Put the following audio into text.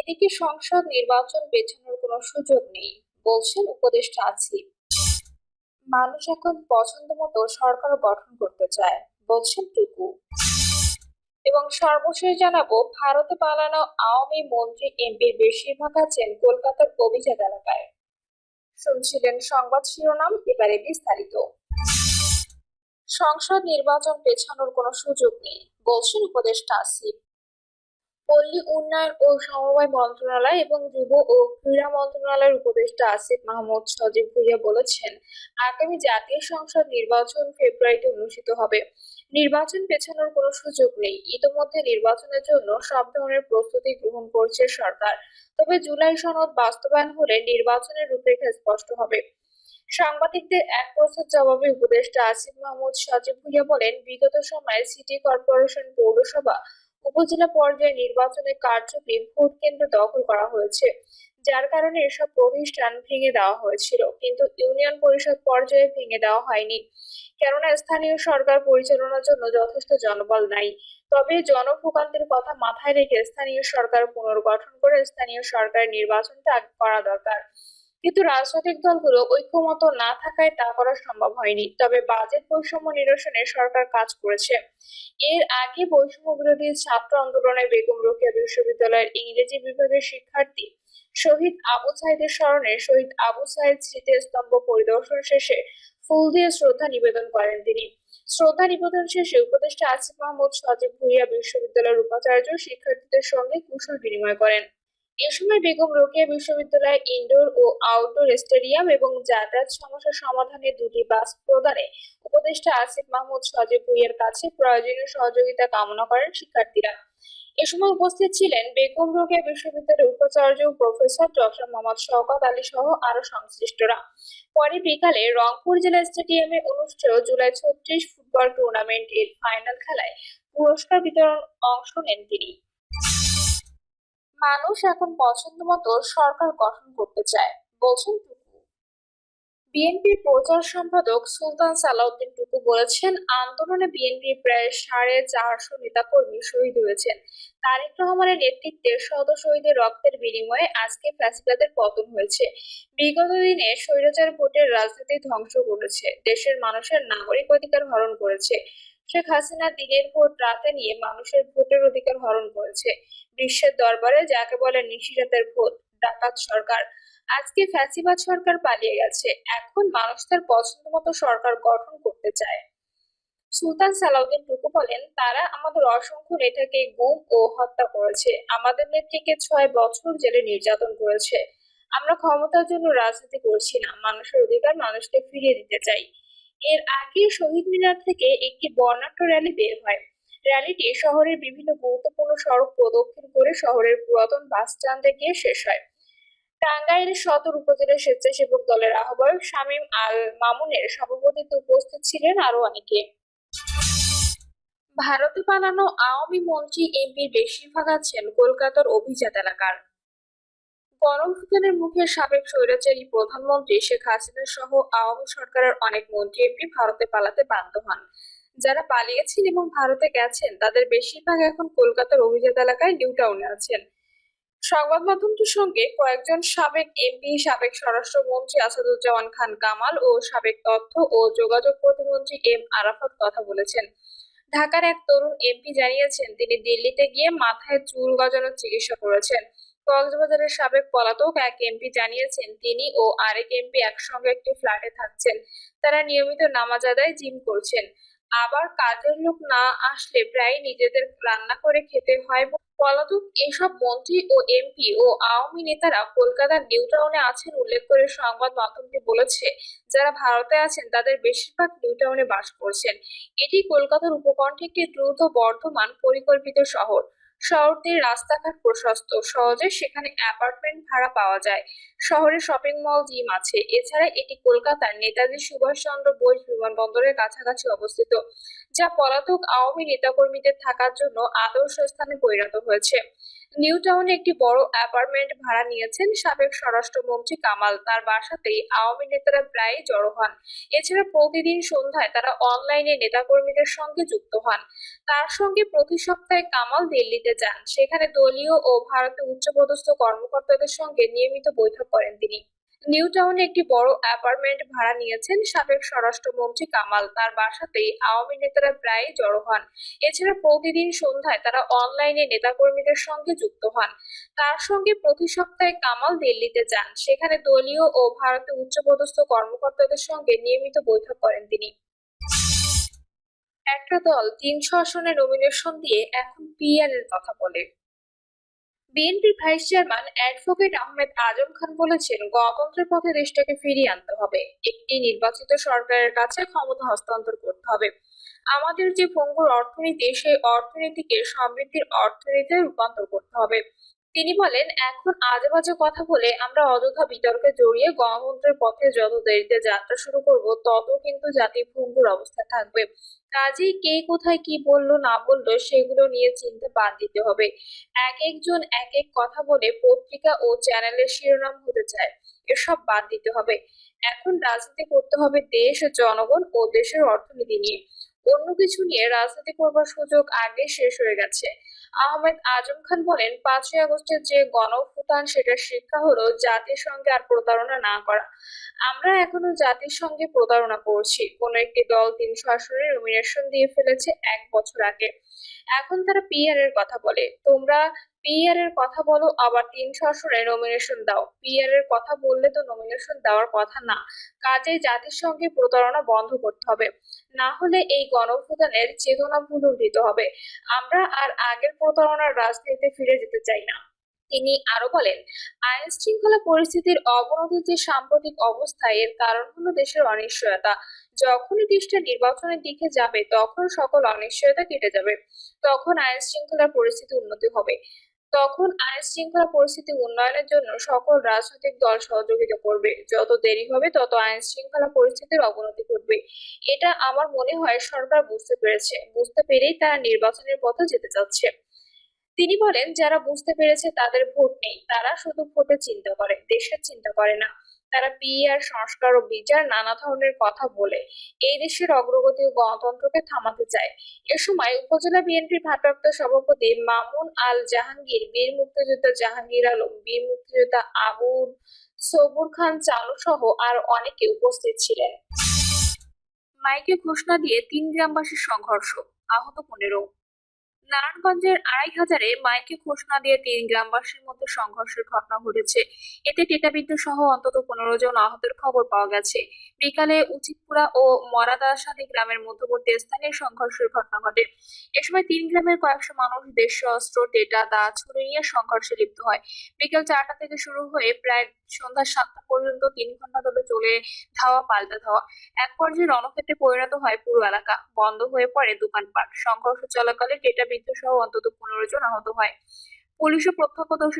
এদিকে সংসদ নির্বাচন পেছানোর কোনো সুযোগ নেই, বলছেন উপদেষ্টা আসিফ মানুষ এখন পছন্দ মতো সরকার গঠন করতে চায়, বলছেন টুকু। এবং সর্বশেষ জানাব, ভারতে পালানো আওয়ামী মন্ত্রী এমপির বেশিরভাগ আছেন কলকাতার অভিজাত এলাকায়। শুনছিলেন সংবাদ শিরোনাম, এবারে বিস্তারিত। সংসদ নির্বাচন পেছানোর কোনো সুযোগ নেই, বলছেন উপদেষ্টা আসিফ পল্লী উন্নয়ন ও সমবায় মন্ত্রণালয় এবং যুব ও ক্রীড়া মন্ত্রণালয়ের উপদেষ্টা আসিফ মাহমুদ সজীব ভুইয়া বলেছেন, আগামী জাতীয় সংসদ নির্বাচন ফেব্রুয়ারিতে অনুষ্ঠিত হবে। নির্বাচন পেছানোর কোনো সুযোগ নেই। ইতোমধ্যে নির্বাচনের জন্য সব ধরনের প্রস্তুতি গ্রহণ করছে সরকার। তবে জুলাই সনদ বাস্তবায়ন হলে নির্বাচনের রূপরেখা স্পষ্ট হবে। সাংবাদিকদের এক প্রশ্নের জবাবে উপদেষ্টা আসিফ মাহমুদ সজীব ভুইয়া বলেন, বিগত সময়ে সিটি কর্পোরেশন পৌরসভা উপজেলা পর্যায়ে নির্বাচনের কারচুপি ভোট কেন্দ্র দখল করা হয়েছে, যার কারণে এসব প্রতিষ্ঠান ভেঙে দেওয়া হয়েছিল, কিন্তু ইউনিয়ন পরিষদ পর্যায়ে ভেঙে দেওয়া হয়নি। কেননা স্থানীয় সরকার পরিচালনার জন্য যথেষ্ট জনবল নাই। তবে জনভোগান্তির কথা মাথায় রেখে স্থানীয় সরকার পুনর্গঠন করে স্থানীয় সরকারের নির্বাচনটা করা দরকার। কিন্তু রাজনৈতিক দলগুলো ঐক্যমত না থাকায় তা করা সম্ভব হয়নি। তবে বাজেট বৈষম্য নিরসনে সরকার কাজ করেছে। এর আগে বৈষম্য বিরোধী ছাত্র আন্দোলনে বেগম রোকেয়া বিশ্ববিদ্যালয়ের ইংরেজি বিভাগের শিক্ষার্থী শহীদ আবু সাইদের স্মরণে শহীদ আবু সাইদ স্মৃতিস্তম্ভ পরিদর্শন শেষে ফুল দিয়ে শ্রদ্ধা নিবেদন করেন তিনি। শ্রদ্ধা নিবেদন শেষে উপদেষ্টা আসিফ মাহমুদ সজীব ভুইয়া বিশ্ববিদ্যালয়ের উপাচার্য শিক্ষার্থীদের সঙ্গে কুশল বিনিময় করেন। এ সময় বেগম রোকেয়া বিশ্ববিদ্যালয়ের ইনডোর ও আউটডোর স্টেডিয়াম এবং যাতায়াত সমস্যা সমাধানে দুটি বাস প্রদানে উপদেষ্টা আসিফ মাহমুদ সজীব ভুইয়ার কাছে প্রয়োজনীয় সহযোগিতা কামনা করেন শিক্ষার্থীরা। এ সময় উপস্থিত ছিলেন বেগম রোকেয়া বিশ্ববিদ্যালয়ের উপাচার্য প্রফেসর ডক্টর মোহাম্মদ শওকত আলী সহ আরও সংশ্লিষ্টরা। পরে বিকালে রংপুর জেলা স্টেডিয়ামে অনুষ্ঠেয় জুলাই ছত্রিশ ফুটবল টুর্নামেন্ট এর ফাইনাল খেলায় পুরস্কার বিতরণ অংশ নেন তিনি। মানুষ এখন পছন্দ মতো সরকার গঠন করতে চায়, বলছেন টুকু। বিএনপির প্রচার সম্পাদক সুলতান সালাউদ্দিন টুকু বলেছেন, আন্দোলনে বিএনপির প্রায় সাড়ে চারশো নেতাকর্মী শহীদ হয়েছেন। তারেক রহমানের নেতৃত্বে শত শহীদের রক্তের বিনিময়ে আজকে ফ্যাসিবাদের পতন হয়েছে। বিগত দিনে স্বৈরাচার ভোটের রাজনীতি ধ্বংস করেছে, দেশের মানুষের নাগরিক অধিকার হরণ করেছে। শেখ হাসিনা দিনের ভোট রাতে নিয়ে মানুষের ভোটের অধিকার হরণ করেছে। বিশ্বের দরবারে যাকে বলে নিশিরাতের ভোট, ডাকাত সরকার। আজকে ফ্যাসিবাদ সরকার পালিয়ে গেছে। এখন মানুষ তার পছন্দ মতো সরকার গঠন করতে চায়। সুলতান সালাউদ্দিন টুকু বলেন, তারা আমাদের অসংখ্য নেতাকে গুম ও হত্যা করেছে। আমাদের নেত্রীকে ছয় বছর জেলে নির্যাতন করেছে। আমরা ক্ষমতার জন্য রাজনীতি করছি না। মানুষের অধিকার মানুষকে ফিরিয়ে দিতে চাই। এর আগে শহীদ মিনার থেকে একটি বর্ণাঢ্য র্যালি বের হয়। র্যালিটি শহরের বিভিন্ন গুরুত্বপূর্ণ সড়ক প্রদক্ষিণ করে শহরের পুরাতন বাস স্ট্যান্ডে গিয়ে শেষ হয়। টাঙ্গাইল সদর উপজেলা স্বেচ্ছাসেবক দলের আহ্বায়ক শামীম আল মামুনের সভাপতিত্বে উপস্থিত ছিলেন আরও অনেকে। ভারতে পালানো আওয়ামী মন্ত্রী এমপির বেশিরভাগ আছেন কলকাতার অভিজাত এলাকার। গণভুত্থানের মুখে সাবেক স্বৈরাচারী প্রধানমন্ত্রী শেখ হাসিনা সহ আওয়ামী সরকারের অনেক মন্ত্রী এমপি ভারতে পালাতে বাধ্য হন। যারা পালিয়েছেন এবং ভারতে গেছেন, তাদের বেশিরভাগ এখন কলকাতার অভিজাত এলাকায় নিউ টাউনে আছেন। সংবাদ মাধ্যমটির সঙ্গে কয়েকজন সাবেক এমপি, সাবেক স্বরাষ্ট্রমন্ত্রী আসাদুজ্জামান খান কামাল ও সাবেক তথ্য ও যোগাযোগ প্রতিমন্ত্রী এম আরাফাত কথা বলেছেন। ঢাকার এক তরুণ এমপি জানিয়েছেন, তিনি দিল্লিতে গিয়ে মাথায় চুল গজানোর চিকিৎসা করেছেন। কক্সবাজারের সাবেক পলাতক এক এমপি জানিয়েছেন, তিনি ও আরেক এমপি একসঙ্গে একটি ফ্ল্যাটে থাকছেন। তারা নিয়মিত নামাজ আদায়, জিম করছেন। আবার কাজের লোক না আসলে প্রায় নিজেদের রান্না করে খেতে হয়। পলাতক এসব মন্ত্রী ও এমপি ও আওয়ামী নেতারা কলকাতার নিউ টাউনে আছেন উল্লেখ করে সংবাদ মাধ্যমটি বলেছে, যারা ভারতে আছেন তাদের বেশিরভাগ নিউ টাউনে বাস করছেন। এটি কলকাতার উপকণ্ঠে একটি দ্রুত বর্ধমান পরিকল্পিত শহর। শহরটির রাস্তাঘাট প্রশস্ত। সহজে সেখানে অ্যাপার্টমেন্ট ভাড়া পাওয়া যায়। শহরে শপিং মল, জিম আছে। এছাড়া এটি কলকাতার নেতাজি সুভাষচন্দ্র বোস বিমানবন্দরের কাছাকাছি অবস্থিত। যা পলাতক আওয়ামী নেতাকর্মীদের থাকার জন্য আদর্শ স্থানে পরিণত হয়েছে। নিউ টাউনে একটি বড় অ্যাপার্টমেন্ট ভাড়া নিয়েছেন সাবেক স্বরাষ্ট্রমন্ত্রী কামাল। তার বাসাতেই আওয়ামী নেতারা প্রায়ই জড়ো হন। এছাড়া প্রতিদিন সন্ধ্যায় তারা অনলাইনে নেতাকর্মীদের সঙ্গে যুক্ত হন। তার সঙ্গে প্রতি সপ্তাহে কামাল দিল্লিতে যান। সেখানে দলীয় ও ভারতের উচ্চপদস্থ কর্মকর্তাদের সঙ্গে নিয়মিত বৈঠক করেন তিনি। নিউ টাউনে একটি বড় অ্যাপার্টমেন্ট ভাড়া নিয়েছেন সাবেক স্বরাষ্ট্রমন্ত্রী কামাল। তার বাসাতেই আওয়ামী নেতারা প্রায়ই জড়ো হন। এছাড়া প্রতিদিন সন্ধ্যায় তারা অনলাইনে নেতাকর্মীদের সঙ্গে যুক্ত হন। তার সঙ্গে প্রতি সপ্তাহে কামাল দিল্লিতে যান। সেখানে দলীয় ও ভারতীয় উচ্চপদস্থ কর্মকর্তাদের সঙ্গে নিয়মিত বৈঠক করেন তিনি। একটা দল তিনশো আসনে নমিনেশন দিয়ে এখন পিআর এর কথা বলে। বিএনপির vice chairman advocate Ahmed Azam Khan বলেছেন, গণতন্ত্রের পথে দেশটাকে ফিরিয়ে আনতে হবে। একটি নির্বাচিত সরকারের কাছে ক্ষমতা হস্তান্তর করতে হবে। আমাদের যে ভঙ্গুর অর্থনীতি, সেই অর্থনীতিকে সমৃদ্ধির অর্থনীতিতে রূপান্তর করতে হবে। তিনি বলেন, এখন আজেবাজে কথা বলে আমরা অযথা বিতর্কে জড়িয়ে গণতন্ত্রের পথে যত দেরিতে যাত্রা শুরু করব, তত কিন্তু জাতি ভঙ্গুর অবস্থায় থাকবে। কাজেই কে কোথায় কি বলল না বলল সেগুলো নিয়ে চিন্তা বাদ দিতে হবে। এক একজন এক এক কথা বলে পত্রিকা ও চ্যানেলের শিরোনাম হতে চায়, এসব বাদ দিতে হবে। এখন রাজনীতি করতে হবে দেশ, জনগণ ও দেশের অর্থনীতি নিয়ে। অন্য কিছু নিয়ে রাজনীতি করবার সুযোগ আগে শেষ হয়ে গেছে। আহমেদ আজম খান বলেন, পাঁচই আগস্টের যে গণভুতান সেটার শিক্ষা হলো জাতির সঙ্গে আর প্রতারণা না করা। আমরা এখনও জাতির সঙ্গে প্রতারণা করছি। কোন একটি দল তিনশো আসনে নমিনেশন দিয়ে ফেলেছে এক বছর আগে। এখন তারা পিআর এর কথা বলে। তোমরা পিআর এর কথা বলো, আবার তিনশো আসনে নমিনেশন দাও। পিআর এর কথা বললে তো নমিনেশন দেওয়ার কথা না। কাজে জাতির সঙ্গে প্রতারণা বন্ধ করতে হবে। না হলে এই গণভুতানের চেতনা ভুলুণ্ঠিত হবে। আমরা আর আগের প্রতারণার রাজনীতিতে ফিরে যেতে চাই না। তিনি আরও বলেন আইন শৃঙ্খলা পরিস্থিতির অবনতির যে সাম্প্রতিক অবস্থা, এর কারণ হলো দেশের অনিশ্চয়তা। যখনই দেশটা নির্বাচনের দিকে যাবে, তখন সকল অনিশ্চয়তা কেটে যাবে। তখন আইন শৃঙ্খলার পরিস্থিতি উন্নতি হবে। তখন আইন শৃঙ্খলা পরিস্থিতি উন্নয়নের জন্য সকল রাজনৈতিক দল সহযোগিতা করবে। যত দেরি হবে, তত আইন শৃঙ্খলা পরিস্থিতির অবনতি ঘটবে। এটা আমার মনে হয় সরকার বুঝতে পেরেছে। বুঝতে পেরেই তারা নির্বাচনের পথে যেতে চাচ্ছে। তিনি বলেন, যারা বুঝতে পেরেছে তাদের ভোট নেই। তারা শুধু ভোটে চিন্তা করে দেশের চিন্তা করে না। তারা পিআর সংস্কার ও বিচার নানা ধরনের কথা বলে। এই দেশের অগ্রগতি ও গণতন্ত্রকে থামাতে চায়। এ সময় উপজেলা বিএনপির ভারপ্রাপ্ত সভাপতি মামুন আল জাহাঙ্গীর, বীর মুক্তিযোদ্ধা জাহাঙ্গীর আলম, বীর মুক্তিযোদ্ধা আবুল সবুর খান চালু সহ আর অনেকে উপস্থিত ছিলেন। মাইকে ঘোষণা দিয়ে তিন গ্রামবাসীর সংঘর্ষ, আহত পনেরো নারায়ণগঞ্জের আড়াই হাজারে মাইকে ঘোষণা দিয়ে তিন গ্রামবাসীর মধ্যে সংঘর্ষের ঘটনা ঘটেছে। এতে টেটাবিদ্যুৎ সহ অন্তত পনেরো জন আহতের খবর পাওয়া গেছে। বিকালে উচিতপুরা ও মরাদাসাদি গ্রামের মধ্যবর্তী স্থানে সংঘর্ষের ঘটনা ঘটে। এ সময় তিন গ্রামের কয়েকশো মানুষ দেশীয় অস্ত্র টেটা দা ছুরি নিয়ে সংঘর্ষে লিপ্ত হয়। বিকেল চারটা থেকে শুরু হয়ে প্রায় সন্ধ্যা সাতটা পর্যন্ত তিন ঘণ্টা ধরে চলে ধাওয়া, পাল্টা ধাওয়া। এক পর্যায়ে রণক্ষেত্রে পরিণত হয় পুরো এলাকা। বন্ধ হয়ে পড়ে দোকানপাট। সংঘর্ষ চলাকালে টেটা বিদ্যুৎ সহ অন্তত পনেরো জন আহত হয়। পুলিশ ও প্রত্যক্ষদর্শী